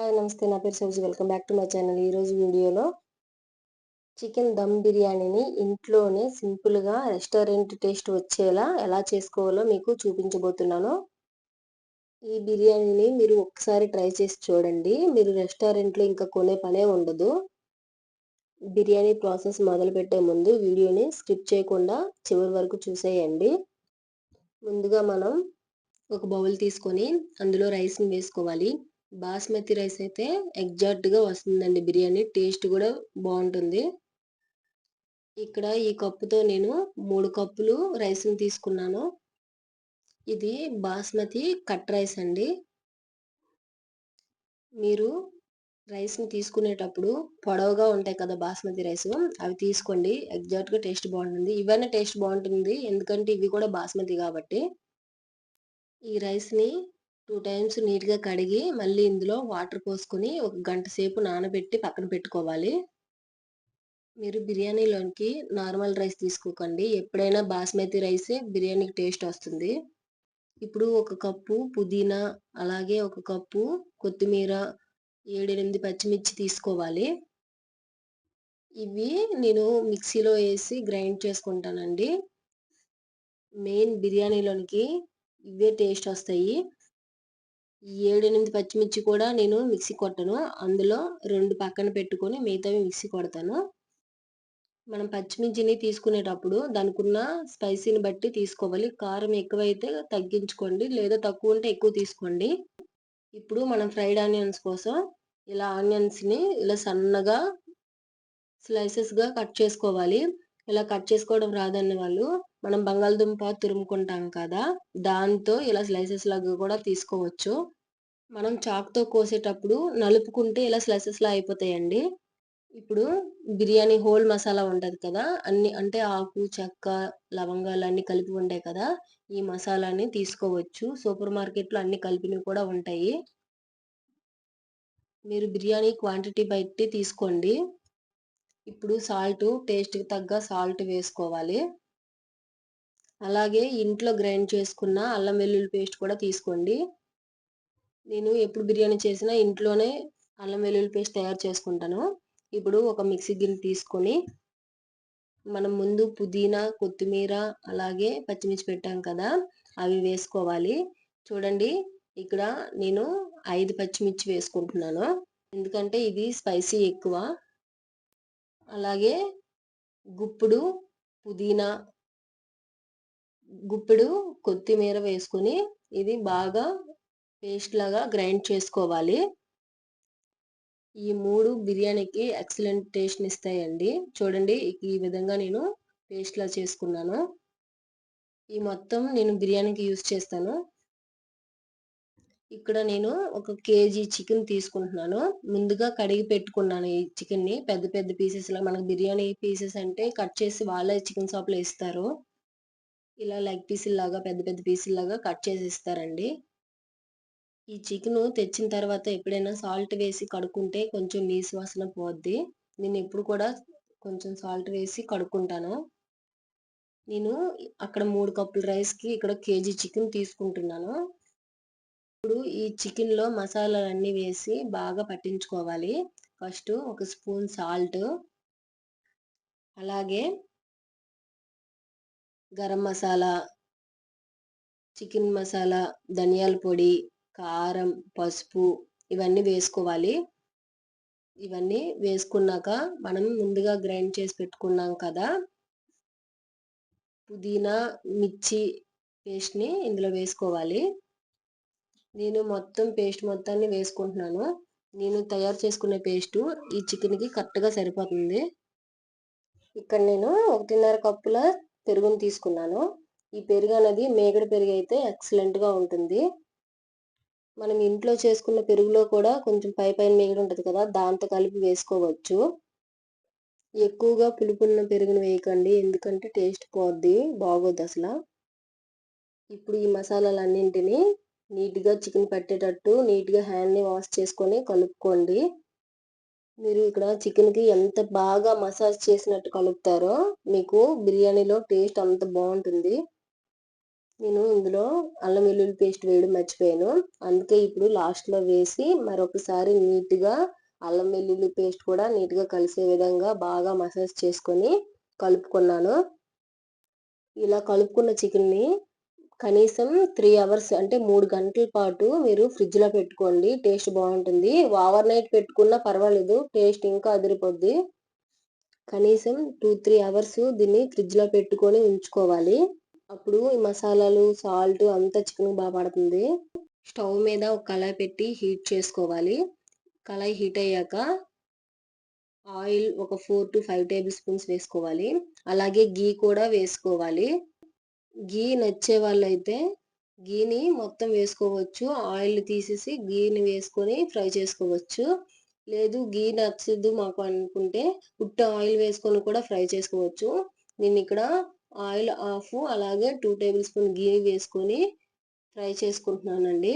Hi నమస్తే నా పేరు Sabji welcome back to my channel. ఈరోజు వీడియోలో చికెన్ దమ్ బిర్యానీని ఇంట్లోనే సింపుల్గా రెస్టారెంట్ టేస్ట్ వచ్చేలా ఎలా చేసుకోవాలో మీకు చూపించబోతున్నాను. ఈ బిర్యానీని మీరు ఒక్కసారి ట్రై చేసి చూడండి. మీరు రెస్టారెంట్లో ఇంకా కొనే పనే ఉండదు. బిర్యానీ ప్రాసెస్ మొదలుపెట్టే ముందు వీడియోని స్కిప్ చేయకుండా చివరి వరకు చూసేయండి. ముందుగా మనం ఒక బౌల్ తీసుకొని అందులో రైస్ని వేసుకోవాలి. బాస్మతి రైస్ అయితే ఎగ్జాక్ట్గా వస్తుందండి బిర్యానీ. టేస్ట్ కూడా బాగుంటుంది. ఇక్కడ ఈ కప్పుతో నేను మూడు కప్పులు రైస్ని తీసుకున్నాను. ఇది బాస్మతి కట్ రైస్ అండి. మీరు రైస్ని తీసుకునేటప్పుడు పొడవుగా ఉంటాయి కదా బాస్మతి రైస్ అవి తీసుకోండి. ఎగ్జాక్ట్గా టేస్ట్ బాగుంటుంది. ఇవన్నీ టేస్ట్ బాగుంటుంది ఎందుకంటే ఇవి కూడా బాస్మతి కాబట్టి. ఈ రైస్ని టూ టైమ్స్ నీట్గా కడిగి మళ్ళీ ఇందులో వాటర్ పోసుకొని ఒక గంట సేపు నానబెట్టి పక్కన పెట్టుకోవాలి. మీరు బిర్యానీలోనికి నార్మల్ రైస్ తీసుకోకండి. ఎప్పుడైనా బాస్మతి రైసే బిర్యానీకి టేస్ట్ వస్తుంది. ఇప్పుడు ఒక కప్పు పుదీనా అలాగే ఒక కప్పు కొత్తిమీర ఏడెనిమిది పచ్చిమిర్చి తీసుకోవాలి. ఇవి నేను మిక్సీలో వేసి గ్రైండ్ చేసుకుంటానండి. మెయిన్ బిర్యానీలోనికి ఇవే టేస్ట్ వస్తాయి. ఏడెనిమిది పచ్చిమిర్చి కూడా నేను మిక్సీ కొట్టను. అందులో రెండు పక్కన పెట్టుకొని మిగతావి మిక్సీ కొడతాను. మనం పచ్చిమిర్చిని తీసుకునేటప్పుడు దానికి ఉన్న స్పైసీని బట్టి తీసుకోవాలి. కారం ఎక్కువైతే తగ్గించుకోండి. లేదా తక్కువ ఉంటే ఎక్కువ తీసుకోండి. ఇప్పుడు మనం ఫ్రైడ్ ఆనియన్స్ కోసం ఇలా ఆనియన్స్ని ఇలా సన్నగా స్లైసెస్గా కట్ చేసుకోవాలి. ఇలా కట్ చేసుకోవడం రాదన్న వాళ్ళు మనం బంగాళదుంప తురుముకుంటాం కదా దాంతో ఇలా స్లైసెస్ లాగా కూడా తీసుకోవచ్చు. మనం చాక్తో కోసేటప్పుడు నలుపుకుంటే ఇలా స్లైసెస్లా అయిపోతాయండి. ఇప్పుడు బిర్యానీ హోల్ మసాలా ఉంటుంది కదా అన్ని అంటే ఆకు చెక్క లవంగాలు అన్ని కలిపి ఉంటాయి కదా ఈ మసాలాని తీసుకోవచ్చు. సూపర్ మార్కెట్లో అన్ని కలిపినవి కూడా ఉంటాయి. మీరు బిర్యానీ క్వాంటిటీ బట్టి తీసుకోండి. ఇప్పుడు సాల్ట్ టేస్ట్కి తగ్గ సాల్ట్ వేసుకోవాలి. అలాగే ఇంట్లో గ్రైండ్ చేసుకున్న అల్లం వెల్లుల్లి పేస్ట్ కూడా తీసుకోండి. నేను ఎప్పుడు బిర్యానీ చేసినా ఇంట్లోనే అల్లం వెల్లుల్లి పేస్ట్ తయారు చేసుకుంటాను. ఇప్పుడు ఒక మిక్సీ గిన్నె తీసుకొని మనం ముందు పుదీనా కొత్తిమీర అలాగే పచ్చిమిర్చి పెట్టాం కదా అవి వేసుకోవాలి. చూడండి ఇక్కడ నేను ఐదు పచ్చిమిర్చి వేసుకుంటున్నాను. ఎందుకంటే ఇది స్పైసీ ఎక్కువ. అలాగే గుప్పుడు పుదీనా గుప్పెడు కొత్తిమీర వేసుకుని ఇది బాగా పేస్ట్ లాగా గ్రైండ్ చేసుకోవాలి. ఈ మూడు బిర్యానీకి ఎక్సలెంట్ టేస్ట్ని ఇస్తాయండి. చూడండి ఈ విధంగా నేను పేస్ట్లా చేసుకున్నాను. ఈ మొత్తం నేను బిర్యానీకి యూస్ చేస్తాను. ఇక్కడ నేను ఒక కేజీ చికెన్ తీసుకుంటున్నాను. ముందుగా కడిగి పెట్టుకున్నాను ఈ చికెన్ని. పెద్ద పెద్ద పీసెస్లో మనకు బిర్యానీ పీసెస్ అంటే కట్ చేసి వాళ్ళే చికెన్ షాప్లో ఇస్తారు. ఇలా లెగ్ పీసుల్లాగా పెద్ద పెద్ద పీసుల్లాగా కట్ చేసి ఇస్తారండి ఈ చికెన్ తెచ్చిన తర్వాత ఎప్పుడైనా సాల్ట్ వేసి కడుక్కుంటే కొంచెం నీసు వాసన పోద్ది. నేను ఎప్పుడు కూడా కొంచెం సాల్ట్ వేసి కడుక్కుంటాను. నేను అక్కడ మూడు కప్పుల రైస్కి ఇక్కడ కేజీ చికెన్ తీసుకుంటున్నాను. ఇప్పుడు ఈ చికెన్లో మసాలాలన్నీ వేసి బాగా పట్టించుకోవాలి. ఫస్ట్ ఒక స్పూన్ సాల్ట్. అలాగే గరం మసాలా చికెన్ మసాలా ధనియాల పొడి కారం పసుపు ఇవన్నీ వేసుకోవాలి. ఇవన్నీ వేసుకున్నాక మనం ముందుగా గ్రైండ్ చేసి పెట్టుకున్నాం కదా పుదీనా మిర్చి పేస్ట్ని ఇందులో వేసుకోవాలి. నేను మొత్తం పేస్ట్ మొత్తాన్ని వేసుకుంటున్నాను. నేను తయారు చేసుకునే పేస్టు ఈ చికెన్కి కరెక్ట్గా సరిపోతుంది. ఇక్కడ నేను ఒకటిన్నర కప్పుల పెరుగును తీసుకున్నాను. ఈ పెరుగు అనేది మేగడ పెరుగు అయితే ఎక్సలెంట్గా ఉంటుంది. మనం ఇంట్లో చేసుకున్న పెరుగులో కూడా కొంచెం పై పైన మేగడ ఉంటుంది కదా దాంతో కలిపి వేసుకోవచ్చు. ఎక్కువగా పులుపున్న పెరుగును వేయకండి ఎందుకంటే టేస్ట్ పోద్ది బాగోద్ది అసలు. ఇప్పుడు ఈ మసాలాలన్నింటినీ నీట్గా చికెన్ పట్టేటట్టు నీట్గా హ్యాండ్ని వాష్ చేసుకొని కలుపుకోండి. మీరు ఇక్కడ చికెన్కి ఎంత బాగా మసాజ్ చేసినట్టు కలుపుతారో మీకు బిర్యానీలో టేస్ట్ అంత బాగుంటుంది. నేను ఇందులో అల్లం వెల్లుల్లి పేస్ట్ వేయడం మర్చిపోయాను. అందుకే ఇప్పుడు లాస్ట్లో వేసి మరొకసారి నీట్గా అల్లం వెల్లుల్లి పేస్ట్ కూడా నీట్గా కలిసే విధంగా బాగా మసాజ్ చేసుకొని కలుపుకున్నాను. ఇలా కలుపుకున్న చికెన్ని కనీసం త్రీ అవర్స్ అంటే మూడు గంటల పాటు మీరు ఫ్రిడ్జ్లో పెట్టుకోండి. టేస్ట్ బాగుంటుంది. ఓవర్ నైట్ పెట్టుకున్నా పర్వాలేదు. టేస్ట్ ఇంకా అదిరిపోద్ది. కనీసం టూ త్రీ అవర్స్ దీన్ని ఫ్రిడ్జ్లో పెట్టుకొని ఉంచుకోవాలి. అప్పుడు ఈ మసాలాలు సాల్ట్ అంతా చికెన్ బాగా పడుతుంది. స్టవ్ మీద ఒక కళాయి పెట్టి హీట్ చేసుకోవాలి. కళాయి హీట్ అయ్యాక ఆయిల్ ఒక four to five tablespoons వేసుకోవాలి. అలాగే గీ కూడా వేసుకోవాలి. గీ నచ్చే వాళ్ళైతే గీని మొత్తం వేసుకోవచ్చు. ఆయిల్ తీసేసి గీని వేసుకొని ఫ్రై చేసుకోవచ్చు. లేదు గీ నచ్చదు మాకు అనుకుంటే ఉట్ట ఆయిల్ వేసుకొని కూడా ఫ్రై చేసుకోవచ్చు. నేను ఇక్కడ ఆయిల్ ఆఫ్ అలాగే టూ టేబుల్ స్పూన్ గీ వేసుకొని ఫ్రై చేసుకుంటున్నానండి.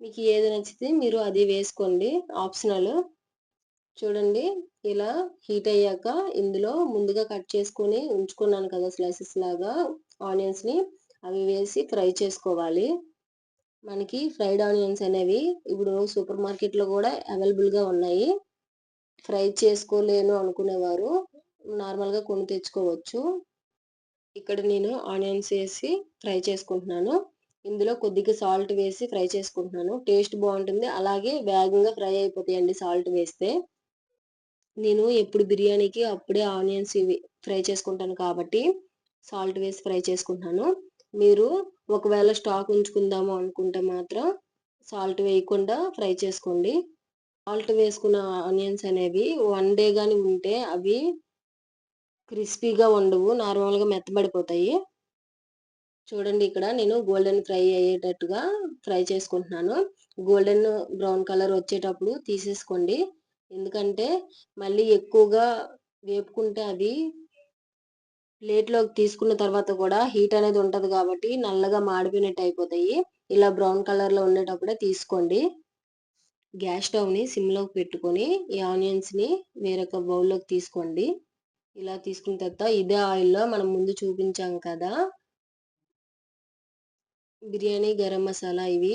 మీకు ఏది నచ్చితే మీరు అది వేసుకోండి. ఆప్షనల్ చూడండి ఇలా హీట్ అయ్యాక ఇందులో ముందుగా కట్ చేసుకొని ఉంచుకున్నాను కదా స్లైసెస్ లాగా ఆనియన్స్ని అవి వేసి ఫ్రై చేసుకోవాలి. మనకి ఫ్రైడ్ ఆనియన్స్ అనేవి ఇప్పుడు సూపర్ మార్కెట్లో కూడా అవైలబుల్గా ఉన్నాయి. ఫ్రై చేసుకోలేను అనుకునేవారు నార్మల్గా కొని తెచ్చుకోవచ్చు. ఇక్కడ నేను ఆనియన్స్ వేసి ఫ్రై చేసుకుంటున్నాను. ఇందులో కొద్దిగా సాల్ట్ వేసి ఫ్రై చేసుకుంటున్నాను. టేస్ట్ బాగుంటుంది అలాగే వేగంగా ఫ్రై అయిపోతాయండి సాల్ట్ వేస్తే. నేను ఎప్పుడు బిర్యానీకి అప్పుడే ఆనియన్స్ ఇవి ఫ్రై చేసుకుంటాను కాబట్టి సాల్ట్ వేసి ఫ్రై చేసుకుంటాను. మీరు ఒకవేళ స్టాక్ ఉంచుకుందాము అనుకుంటే మాత్రం సాల్ట్ వేయకుండా ఫ్రై చేసుకోండి. సాల్ట్ వేసుకున్న ఆనియన్స్ అనేవి వన్ డే కానీ ఉంటే అవి క్రిస్పీగా ఉండవు నార్మల్గా మెత్తబడిపోతాయి. చూడండి ఇక్కడ నేను గోల్డెన్ ఫ్రై అయ్యేటట్టుగా ఫ్రై చేసుకుంటున్నాను. గోల్డెన్ బ్రౌన్ కలర్ వచ్చేటప్పుడు తీసేసుకోండి. ఎందుకంటే మళ్ళీ ఎక్కువగా వేపుకుంటే అవి ప్లేట్లోకి తీసుకున్న తర్వాత కూడా హీట్ అనేది ఉంటుంది కాబట్టి నల్లగా మాడిపోయినట్టు అయిపోతాయి. ఇలా బ్రౌన్ కలర్లో ఉండేటప్పుడే తీసుకోండి. గ్యాస్ స్టవ్ని సిమ్లోకి పెట్టుకొని ఈ ఆనియన్స్ని వేరొక బౌల్లోకి తీసుకోండి. ఇలా తీసుకున్న తర్వాత ఇదే ఆయిల్లో మనం ముందు చూపించాం కదా బిర్యానీ గరం మసాలా ఇవి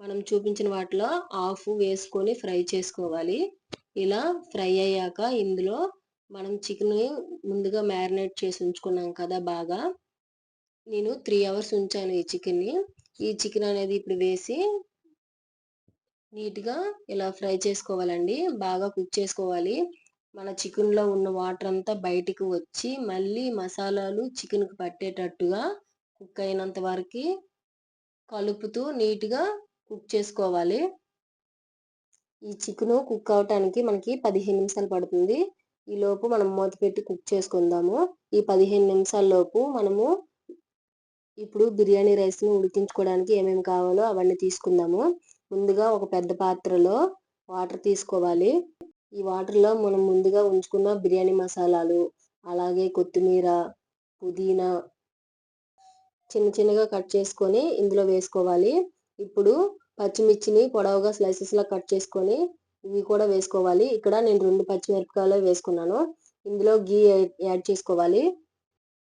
మనం చూపించిన వాటిలో ఆఫ్ వేసుకొని ఫ్రై చేసుకోవాలి. ఇలా ఫ్రై అయ్యాక ఇందులో మనం చికెన్ ముందుగా మ్యారినేట్ చేసి ఉంచుకున్నాం కదా బాగా. నేను త్రీ అవర్స్ ఉంచాను ఈ చికెన్ని. ఈ చికెన్ అనేది ఇప్పుడు వేసి నీట్గా ఇలా ఫ్రై చేసుకోవాలండి. బాగా కుక్ చేసుకోవాలి. మన చికెన్లో ఉన్న వాటర్ అంతా బయటికి వచ్చి మళ్ళీ మసాలాలు చికెన్కి పట్టేటట్టుగా కుక్ అయినంత వరకు కలుపుతూ నీట్గా కుక్ చేసుకోవాలి. ఈ చికెను కుక్ అవటానికి మనకి పదిహేను నిమిషాలు పడుతుంది. ఈ లోపు మనం మూత పెట్టి కుక్ చేసుకుందాము. ఈ పదిహేను నిమిషాల లోపు మనము ఇప్పుడు బిర్యానీ రైస్ని ఉడికించుకోవడానికి ఏమేమి కావాలో అవన్నీ తీసుకుందాము. ముందుగా ఒక పెద్ద పాత్రలో వాటర్ తీసుకోవాలి. ఈ వాటర్లో మనం ముందుగా ఉంచుకున్న బిర్యానీ మసాలాలు అలాగే కొత్తిమీర పుదీనా చిన్న చిన్నగా కట్ చేసుకొని ఇందులో వేసుకోవాలి. ఇప్పుడు పచ్చిమిర్చిని పొడవుగా స్లైసెస్లా కట్ చేసుకొని ఇవి కూడా వేసుకోవాలి. ఇక్కడ నేను రెండు పచ్చిమిరపకాయలు వేసుకున్నాను. ఇందులో గీ యాడ్ చేసుకోవాలి.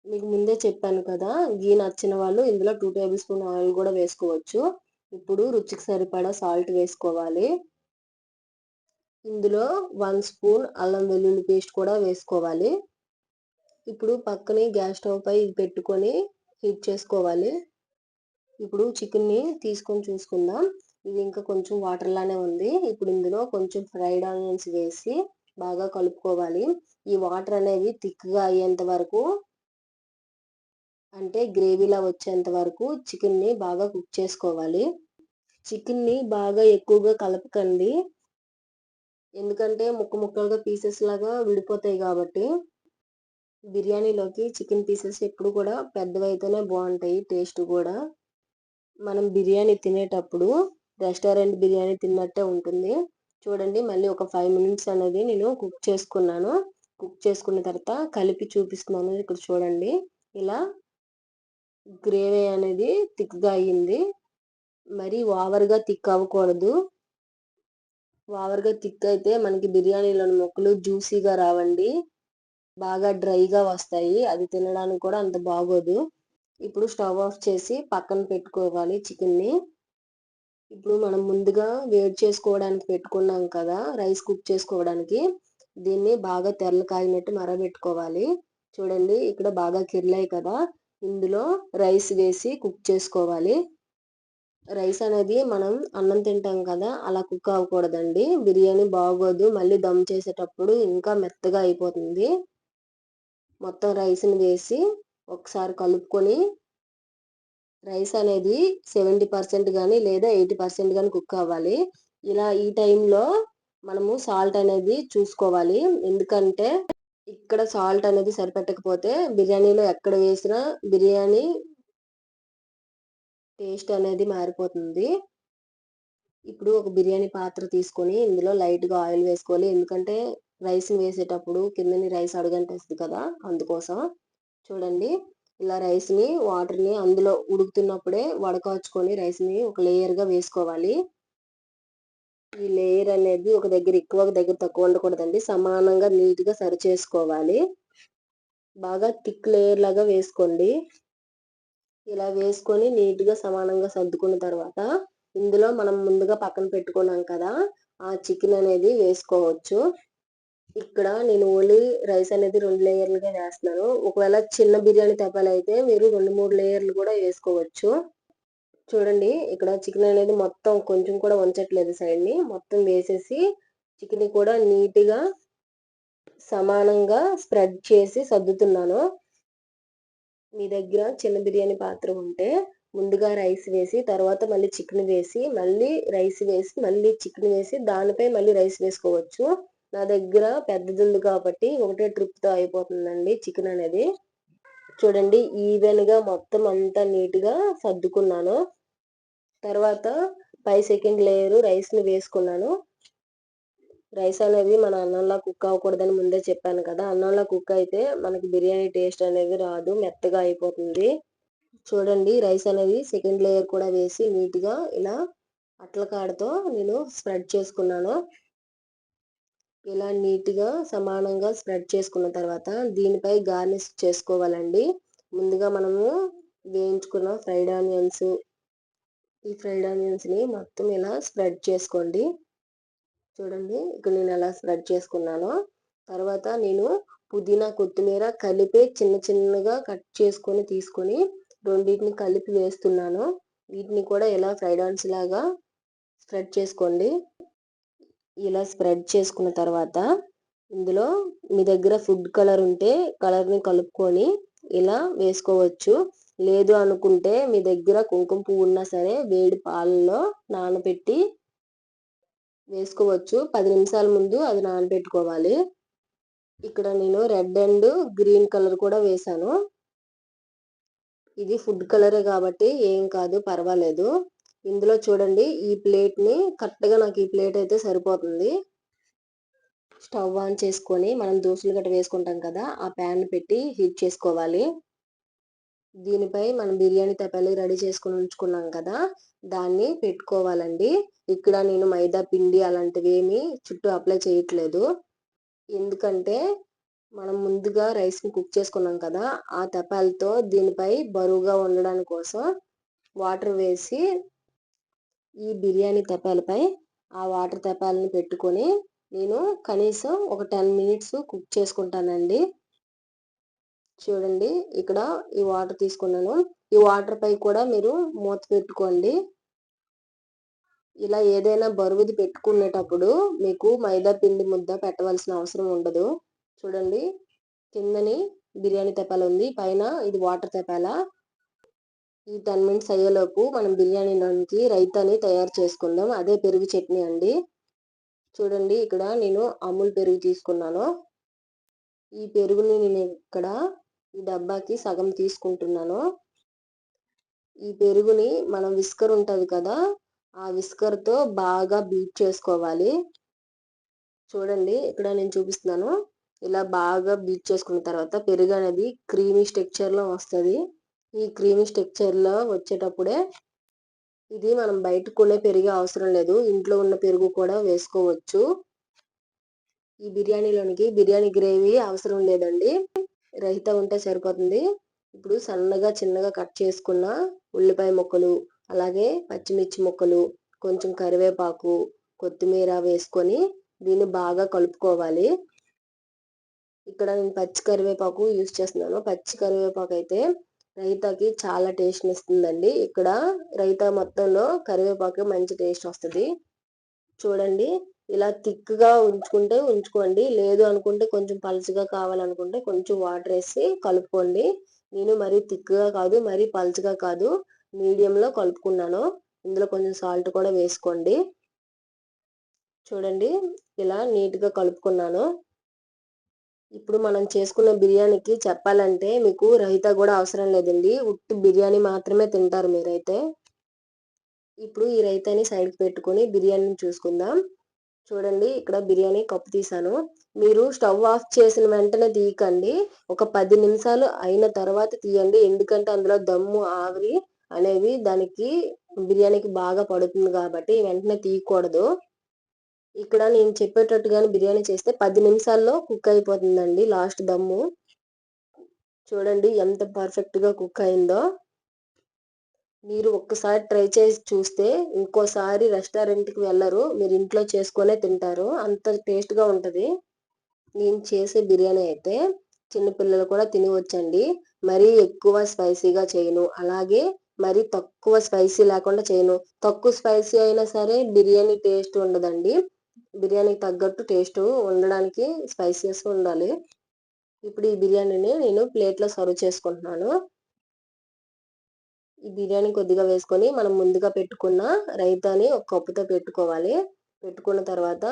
మీకు ముందే చెప్పాను కదా గీ నచ్చిన వాళ్ళు ఇందులో టూ టేబుల్ స్పూన్ ఆయిల్ కూడా వేసుకోవచ్చు. ఇప్పుడు రుచికి సరిపడా సాల్ట్ వేసుకోవాలి. ఇందులో వన్ స్పూన్ అల్లం వెల్లుల్లి పేస్ట్ కూడా వేసుకోవాలి. ఇప్పుడు పక్కనే గ్యాస్ స్టవ్ పై ఇది పెట్టుకొని హీట్ చేసుకోవాలి. ఇప్పుడు చికెన్ని తీసుకొని చూసుకుందాం. ఇది ఇంకా కొంచెం వాటర్లానే ఉంది. ఇప్పుడు ఇందులో కొంచెం ఫ్రైడ్ ఆనియన్స్ వేసి బాగా కలుపుకోవాలి. ఈ వాటర్ అనేది థిక్గా అయ్యేంత వరకు అంటే గ్రేవీలా వచ్చేంత వరకు చికెన్ని బాగా కుక్ చేసుకోవాలి. చికెన్ని బాగా ఎక్కువగా కలపకండి. ఎందుకంటే ముక్క ముక్కలుగా పీసెస్ లాగా విడిపోతాయి కాబట్టి బిర్యానీలోకి చికెన్ పీసెస్ ఎప్పుడు కూడా పెద్దవైతేనే బాగుంటాయి టేస్ట్ కూడా. మనం బిర్యానీ తినేటప్పుడు రెస్టారెంట్ బిర్యానీ తిన్నట్టే ఉంటుంది. చూడండి మళ్ళీ ఒక ఫైవ్ మినిట్స్ అనేది నేను కుక్ చేసుకున్నాను. కుక్ చేసుకున్న తర్వాత కలిపి చూపిస్తున్నాను. ఇక్కడ చూడండి ఇలా గ్రేవీ అనేది థిక్గా అయ్యింది. మరి ఓవర్గా థిక్ అవ్వకూడదు. ఓవర్గా థిక్ అయితే మనకి బిర్యానీలోని మొక్కలు జ్యూసీగా రావండి. బాగా డ్రైగా వస్తాయి. అది తినడానికి కూడా అంత బాగోదు. ఇప్పుడు స్టవ్ ఆఫ్ చేసి పక్కన పెట్టుకోవాలి చికెన్ని. ఇప్పుడు మనం ముందుగా వేడి చేసుకోవడానికి పెట్టుకున్నాం కదా రైస్ కుక్ చేసుకోవడానికి. దీన్ని బాగా తెరలు కాగినట్టు మరబెట్టుకోవాలి. చూడండి ఇక్కడ బాగా కిర్లాయి కదా. ఇందులో రైస్ వేసి కుక్ చేసుకోవాలి. రైస్ అనేది మనం అన్నం తింటాం కదా అలా కుక్ అవ్వకూడదండి. బిర్యానీ బాగోదు మళ్ళీ దమ్ చేసేటప్పుడు ఇంకా మెత్తగా అయిపోతుంది. మొత్తం రైస్ని వేసి ఒకసారి కలుపుకొని రైస్ అనేది సెవెంటీ పర్సెంట్ కానీ లేదా ఎయిటీ పర్సెంట్ కానీ కుక్ అవ్వాలి. ఇలా ఈ టైంలో మనము సాల్ట్ అనేది చూసుకోవాలి. ఎందుకంటే ఇక్కడ సాల్ట్ అనేది సరిపెట్టకపోతే బిర్యానీలో ఎక్కడ వేసినా బిర్యానీ టేస్ట్ అనేది మారిపోతుంది. ఇప్పుడు ఒక బిర్యానీ పాత్ర తీసుకొని ఇందులో లైట్గా ఆయిల్ వేసుకోవాలి. ఎందుకంటే రైస్ వేసేటప్పుడు కిందని రైస్ అడుగంటేస్తుంది కదా అందుకోసం. చూడండి. ఇలా రైస్ని వాటర్ని అందులో ఉడుకుతున్నప్పుడే వడకాచుకొని రైస్ని ఒక లేయర్గా వేసుకోవాలి. ఈ లేయర్ అనేది ఒక దగ్గర ఎక్కువ ఒక దగ్గర తక్కువ ఉండకూడదండి. సమానంగా నీట్గా సరి చేసుకోవాలి. బాగా థిక్ లేయర్ లాగా వేసుకోండి. ఇలా వేసుకొని నీట్గా సమానంగా సర్దుకున్న తర్వాత ఇందులో మనం ముందుగా పక్కన పెట్టుకున్నాం కదా ఆ చికెన్ అనేది వేసుకోవచ్చు. ఇక్కడ నేను ఓన్లీ రైస్ అనేది రెండు లేయర్లుగా వేస్తున్నాను. ఒకవేళ చిన్న బిర్యానీ తెప్పాలు అయితే మీరు రెండు మూడు లేయర్లు కూడా వేసుకోవచ్చు. చూడండి ఇక్కడ చికెన్ అనేది మొత్తం కొంచెం కూడా ఉంచట్లేదు సైడ్ని మొత్తం వేసేసి చికెన్ కూడా నీట్గా సమానంగా స్ప్రెడ్ చేసి సర్దుతున్నాను. మీ దగ్గర చిన్న బిర్యానీ పాత్ర ఉంటే ముందుగా రైస్ వేసి తర్వాత మళ్ళీ చికెన్ వేసి మళ్ళీ రైస్ వేసి మళ్ళీ చికెన్ వేసి దానిపై మళ్ళీ రైస్ వేసుకోవచ్చు. నా దగ్గర పెద్దది ఉంది కాబట్టి ఒకటే ట్రిప్తో అయిపోతుందండి చికెన్ అనేది. చూడండి ఈవెన్గా మొత్తం అంతా నీట్గా సర్దుకున్నాను. తర్వాత పై సెకండ్ లేయర్ రైస్ని వేసుకున్నాను. రైస్ అనేది మన అన్నంలా కుక్ అవ్వకూడదని ముందే చెప్పాను కదా అన్నంలా కుక్ అయితే మనకి బిర్యానీ టేస్ట్ అనేది రాదు మెత్తగా అయిపోతుంది. చూడండి రైస్ అనేది సెకండ్ లేయర్ కూడా వేసి నీట్గా ఇలా అట్ల కాడతో నేను స్ప్రెడ్ చేసుకున్నాను. ఇలా నీట్గా సమానంగా స్ప్రెడ్ చేసుకున్న తర్వాత దీనిపై గార్నిష్ చేసుకోవాలండి. ముందుగా మనము వేయించుకున్న ఫ్రైడ్ ఆనియన్స్ ఈ ఫ్రైడ్ ఆనియన్స్ని మొత్తం ఇలా స్ప్రెడ్ చేసుకోండి. చూడండి ఇక్కడ నేను ఎలా స్ప్రెడ్ చేసుకున్నాను. తర్వాత నేను పుదీనా కొత్తిమీర కలిపి చిన్న చిన్నగా కట్ చేసుకొని తీసుకొని రెండింటిని కలిపి వేస్తున్నాను. వీటిని కూడా ఇలా ఫ్రైడ్ ఆన్స్ లాగా స్ప్రెడ్ చేసుకోండి. ఇలా స్ప్రెడ్ చేసుకున్న తర్వాత ఇందులో మీ దగ్గర ఫుడ్ కలర్ ఉంటే కలర్ని కలుపుకొని ఇలా వేసుకోవచ్చు. లేదు అనుకుంటే మీ దగ్గర కుంకుమ పువ్వు ఉన్నా సరే వేడి పాలలో నానబెట్టి వేసుకోవచ్చు. పది నిమిషాల ముందు అది నానబెట్టుకోవాలి. ఇక్కడ నేను రెడ్ అండ్ గ్రీన్ కలర్ కూడా వేసాను ఇది ఫుడ్ కలరే కాబట్టి ఏం కాదు పర్వాలేదు. ఇందులో చూడండి ఈ ప్లేట్ని కరెక్ట్గా నాకు ఈ ప్లేట్ అయితే సరిపోతుంది. స్టవ్ ఆన్ చేసుకొని మనం దోశలు గట్ట వేసుకుంటాం కదా ఆ ప్యాన్ పెట్టి హీట్ చేసుకోవాలి. దీనిపై మనం బిర్యానీ తపాలి రెడీ చేసుకుని ఉంచుకున్నాం కదా దాన్ని పెట్టుకోవాలండి. ఇక్కడ నేను మైదా పిండి అలాంటివి ఏమి చుట్టూ అప్లై చేయట్లేదు. ఎందుకంటే మనం ముందుగా రైస్ని కుక్ చేసుకున్నాం కదా ఆ తపాలతో దీనిపై బరువుగా ఉండడానికి కోసం వాటర్ వేసి ఈ బిర్యానీ తెపాలపై ఆ వాటర్ తపాలని పెట్టుకొని నేను కనీసం ఒక టెన్ మినిట్స్ కుక్ చేసుకుంటానండి. చూడండి ఇక్కడ ఈ వాటర్ తీసుకున్నాను. ఈ వాటర్ పై కూడా మీరు మూత పెట్టుకోండి. ఇలా ఏదైనా బరువుది పెట్టుకునేటప్పుడు మీకు మైదా పిండి ముద్ద పెట్టవలసిన అవసరం ఉండదు. చూడండి కిందని బిర్యానీ తెపాల ఉంది. పైన ఇది వాటర్ తెపాల ఈ టెన్ మినిట్స్ అయ్యేలోపు మనం బిర్యానీలోనికి రైతాని తయారు చేసుకుందాం. అదే పెరుగు చట్నీ అండి. చూడండి ఇక్కడ నేను అమూల్ పెరుగు తీసుకున్నాను. ఈ పెరుగుని నేను ఇక్కడ ఈ డబ్బాకి సగం తీసుకుంటున్నాను. ఈ పెరుగుని మనం విస్కర్ ఉంటుంది కదా ఆ విస్కర్తో బాగా బీట్ చేసుకోవాలి. చూడండి ఇక్కడ నేను చూపిస్తున్నాను. ఇలా బాగా బీట్ చేసుకున్న తర్వాత పెరుగు అనేది క్రీమీ స్ట్రక్చర్లో వస్తుంది. ఈ క్రీమీ స్ట్రక్చర్లో వచ్చేటప్పుడే ఇది మనం బయట కొనే పెరిగే అవసరం లేదు. ఇంట్లో ఉన్న పెరుగు కూడా వేసుకోవచ్చు. ఈ బిర్యానీలోనికి బిర్యానీ గ్రేవీ అవసరం లేదండి. రహిత ఉంటే సరిపోతుంది. ఇప్పుడు సన్నగా చిన్నగా కట్ చేసుకున్న ఉల్లిపాయ ముక్కలు అలాగే పచ్చిమిర్చి ముక్కలు కొంచెం కరివేపాకు కొత్తిమీర వేసుకొని దీన్ని బాగా కలుపుకోవాలి. ఇక్కడ నేను పచ్చి కరివేపాకు యూస్ చేస్తున్నాను. పచ్చి కరివేపాకు అయితే రైతాకి చాలా టేస్ట్ ఇస్తుందండి ఇక్కడ రైతా మొత్తంలో కరివేపాకు మంచి టేస్ట్ వస్తుంది. చూడండి ఇలా థిక్గా ఉంచుకుంటే ఉంచుకోండి. లేదు అనుకుంటే కొంచెం పలుచగా కావాలనుకుంటే కొంచెం వాటర్ వేసి కలుపుకోండి. నేను మరీ థిక్గా కాదు మరీ పలుచగా కాదు. మీడియంలో కలుపుకున్నాను. ఇందులో కొంచెం సాల్ట్ కూడా వేసుకోండి. చూడండి ఇలా నీట్గా కలుపుకున్నాను. ఇప్పుడు మనం చేసుకున్న బిర్యానీకి చెప్పాలంటే మీకు రైతా కూడా అవసరం లేదండి. ఉట్టి బిర్యానీ మాత్రమే తింటారు మీరైతే. ఇప్పుడు ఈ రైతాని సైడ్కి పెట్టుకొని బిర్యానీని చూసుకుందాం. చూడండి ఇక్కడ బిర్యానీ కప్పు తీసాను మీరు స్టవ్ ఆఫ్ చేసిన వెంటనే తీయకండి. ఒక పది నిమిషాలు అయిన తర్వాత తీయండి. ఎందుకంటే అందులో దమ్ము ఆవిరి అనేవి దానికి బిర్యానీకి బాగా పడుతుంది కాబట్టి వెంటనే తీయకూడదు. ఇక్కడ నేను చెప్పేటట్టుగానే బిర్యానీ చేస్తే పది నిమిషాల్లో కుక్ అయిపోతుందండి లాస్ట్ దమ్ము. చూడండి ఎంత పర్ఫెక్ట్గా కుక్ అయిందో. మీరు ఒక్కసారి ట్రై చేసి చూస్తే ఇంకోసారి రెస్టారెంట్కి వెళ్ళరు మీరు ఇంట్లో చేసుకునే తింటారు అంత టేస్ట్గా ఉంటుంది. నేను చేసే బిర్యానీ అయితే చిన్నపిల్లలు కూడా తినవచ్చండి మరీ ఎక్కువ స్పైసీగా చేయను అలాగే మరి తక్కువ స్పైసీ లేకుండా చేయను. తక్కువ స్పైసీ అయినా సరే బిర్యానీ టేస్ట్ ఉండదండి. బిర్యానీకి తగ్గట్టు టేస్ట్ ఉండడానికి స్పైసీస్ ఉండాలి. ఇప్పుడు ఈ బిర్యానీని నేను ప్లేట్లో సర్వ్ చేసుకుంటున్నాను. ఈ బిర్యానీ కొద్దిగా వేసుకొని మనం ముందుగా పెట్టుకున్న రైతాని ఒక కప్పుతో పెట్టుకోవాలి. పెట్టుకున్న తర్వాత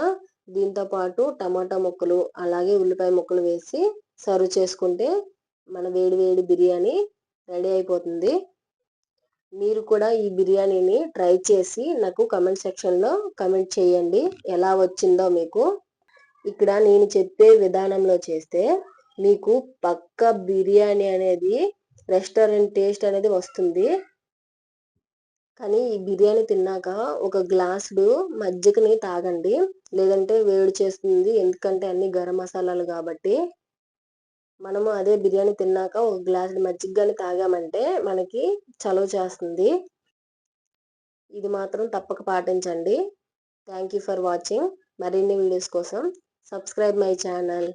దీంతో పాటు టమాటా ముక్కలు అలాగే ఉల్లిపాయ ముక్కలు వేసి సర్వ్ చేసుకుంటే మన వేడి వేడి బిర్యానీ రెడీ అయిపోతుంది. మీరు కూడా ఈ బిర్యానీని ట్రై చేసి నాకు కమెంట్ సెక్షన్లో కమెంట్ చేయండి. ఎలా వచ్చిందో మీకు. ఇక్కడ నేను చెప్పే విధానంలో చేస్తే మీకు పక్క బిర్యానీ అనేది రెస్టారెంట్ టేస్ట్ అనేది వస్తుంది. కానీ ఈ బిర్యానీ తిన్నాక ఒక గ్లాసుడు మజ్జిగని తాగండి. లేదంటే వేడి చేస్తుంది. ఎందుకంటే అన్ని గరం మసాలాలు కాబట్టి మనము అదే బిర్యానీ తిన్నాక ఒక గ్లాస్ మజ్జిగ కానీ తాగామంటే మనకి చలవ చేస్తుంది. ఇది మాత్రం తప్పక పాటించండి. థ్యాంక్ యూ ఫర్ వాచింగ్ మరిన్ని వీడియోస్ కోసం సబ్స్క్రైబ్ మై ఛానల్